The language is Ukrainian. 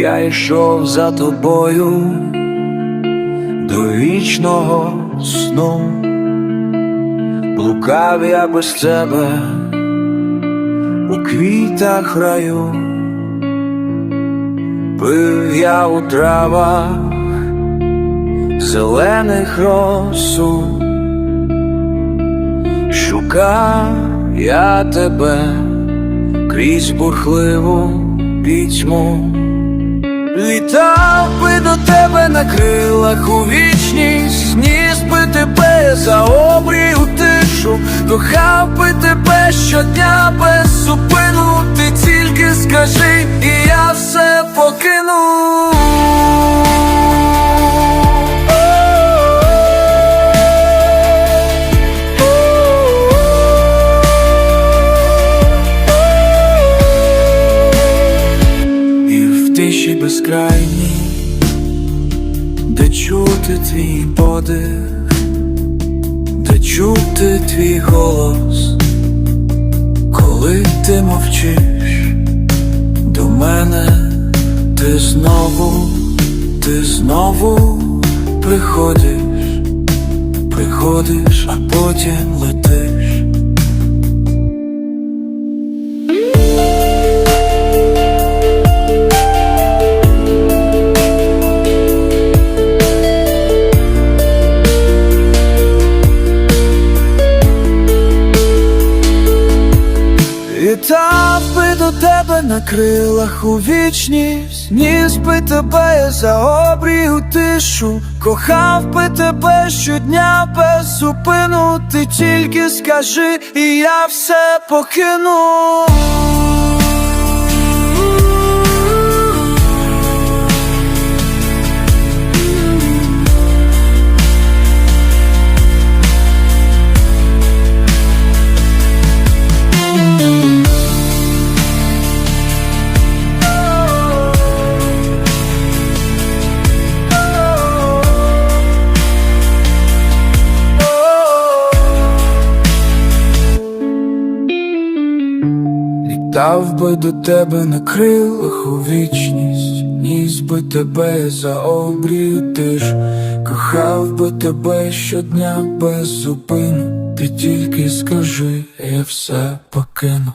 йшов за тобою до вічного сну, блукав я без тебе у квітах раю, пив я у травах зелених росу, шукав я тебе крізь бурхливу пітьму. Літав би до тебе на крилах у вічність, ніс би тебе за обрію тишу, кохав би тебе щодня без зупину, ти тільки скажи, і я все покину. Тиші безкрайній, де чути твій подих, де чути твій голос, коли ти мовчиш до мене, ти знову, ти знову приходиш, приходиш, а потім летиш. Літав би до тебе на крилах у вічність, ніс би тебе за обрію тишу, кохав би тебе щодня без зупину, ти тільки скажи, і я все покину. Літав би до тебе на крилах у вічність, ніс би тебе за обрію тиш, кохав би тебе щодня без зупину, ти тільки скажи, я все покину.